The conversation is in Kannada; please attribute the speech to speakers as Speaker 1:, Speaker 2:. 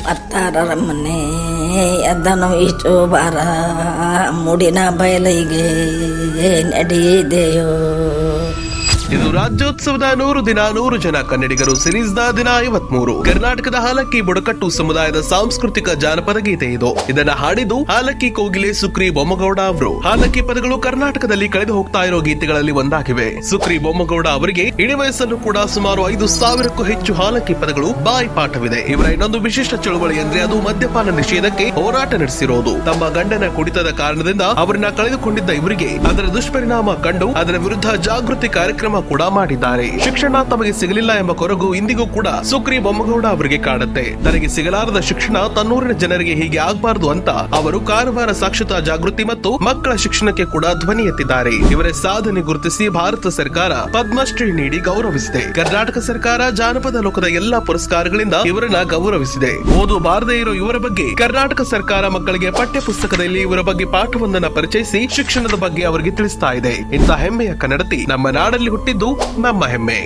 Speaker 1: ಮತ್ತಾರರ ಮನೆ ಎದ್ದನು ಇಷ್ಟು ಬಾರ ಮುಡಿನ ಬಯಲಿಗೆ ನಡೆಯಿದೆಯೋ
Speaker 2: ಇದು ರಾಜ್ಯೋತ್ಸವದ ನೂರು ದಿನ, ನೂರು ಜನ ಕನ್ನಡಿಗರು ಸಿರೀಸ್ನ ದಿನ ಐವತ್ಮೂರು. ಕರ್ನಾಟಕದ ಹಾಲಕ್ಕಿ ಬುಡಕಟ್ಟು ಸಮುದಾಯದ ಸಾಂಸ್ಕೃತಿಕ ಜಾನಪದ ಗೀತೆ ಇದು. ಇದನ್ನ ಹಾಡಿದ್ದು ಹಾಲಕ್ಕಿ ಕೋಗಿಲೆ ಸುಕ್ರಿ ಬೊಮ್ಮಗೌಡ ಅವರು. ಹಾಲಕ್ಕಿ ಪದಗಳು ಕರ್ನಾಟಕದಲ್ಲಿ ಕಳೆದು ಹೋಗ್ತಾ ಇರೋ ಗೀತೆಗಳಲ್ಲಿ ಒಂದಾಗಿವೆ. ಸುಕ್ರಿ ಬೊಮ್ಮಗೌಡ ಅವರಿಗೆ ಇಳಿ ವಯಸ್ಸನ್ನು ಕೂಡ ಸುಮಾರು ಐದು ಸಾವಿರಕ್ಕೂ ಹೆಚ್ಚು ಹಾಲಕ್ಕಿ ಪದಗಳು ಬಾಯಿ ಪಾಠವಿದೆ. ಇವರ ಇನ್ನೊಂದು ವಿಶಿಷ್ಟ ಚಳುವಳಿ ಅಂದ್ರೆ ಅದು ಮದ್ಯಪಾನ ನಿಷೇಧಕ್ಕೆ ಹೋರಾಟ ನಡೆಸಿರೋದು. ತಮ್ಮ ಗಂಡನ ಕುಡಿತದ ಕಾರಣದಿಂದ ಅವರನ್ನ ಕಳೆದುಕೊಂಡಿದ್ದ ಇವರಿಗೆ ಅದರ ದುಷ್ಪರಿಣಾಮ ಕಂಡು ಅದರ ವಿರುದ್ಧ ಜಾಗೃತಿ ಕಾರ್ಯಕ್ರಮ ಕೂಡ ಮಾಡಿದ್ದಾರೆ. ಶಿಕ್ಷಣ ತಮಗೆ ಸಿಗಲಿಲ್ಲ ಎಂಬ ಕೊರಗು ಇಂದಿಗೂ ಕೂಡ ಸುಕ್ರಿ ಬೊಮ್ಮಗೌಡ ಅವರಿಗೆ ಕಾಡುತ್ತೆ. ತನಗೆ ಸಿಗಲಾರದ ಶಿಕ್ಷಣ ತನ್ನೂರಿನ ಜನರಿಗೆ ಹೀಗೆ ಆಗಬಾರದು ಅಂತ ಅವರು ಕಾರವಾರ ಸಾಕ್ಷರತಾ ಜಾಗೃತಿ ಮತ್ತು ಮಕ್ಕಳ ಶಿಕ್ಷಣಕ್ಕೆ ಕೂಡ ಧ್ವನಿ ಎತ್ತಿದ್ದಾರೆ. ಇವರ ಸಾಧನೆ ಗುರುತಿಸಿ ಭಾರತ ಸರ್ಕಾರ ಪದ್ಮಶ್ರೀ ನೀಡಿ ಗೌರವಿಸಿದೆ. ಕರ್ನಾಟಕ ಸರ್ಕಾರ ಜಾನಪದ ಲೋಕದ ಎಲ್ಲಾ ಪುರಸ್ಕಾರಗಳಿಂದ ಇವರನ್ನ ಗೌರವಿಸಿದೆ. ಓದು ಬಾರದೇ ಇರೋ ಇವರ ಬಗ್ಗೆ ಕರ್ನಾಟಕ ಸರ್ಕಾರ ಮಕ್ಕಳಿಗೆ ಪಠ್ಯ ಪುಸ್ತಕದಲ್ಲಿ ಇವರ ಬಗ್ಗೆ ಪಾಠವೊಂದನ್ನ ಪರಿಚಯಿಸಿ ಶಿಕ್ಷಣದ ಬಗ್ಗೆ ಅವರಿಗೆ ತಿಳಿಸ್ತಾ ಇದೆ. ಇಂತಹ ಹೆಮ್ಮೆಯ ಕನ್ನಡತಿ ನಮ್ಮ ನಾಡಲ್ಲಿ ಹುಟ್ಟಿದ್ದು ನಮ್ಮ ಹೆಮ್ಮೆ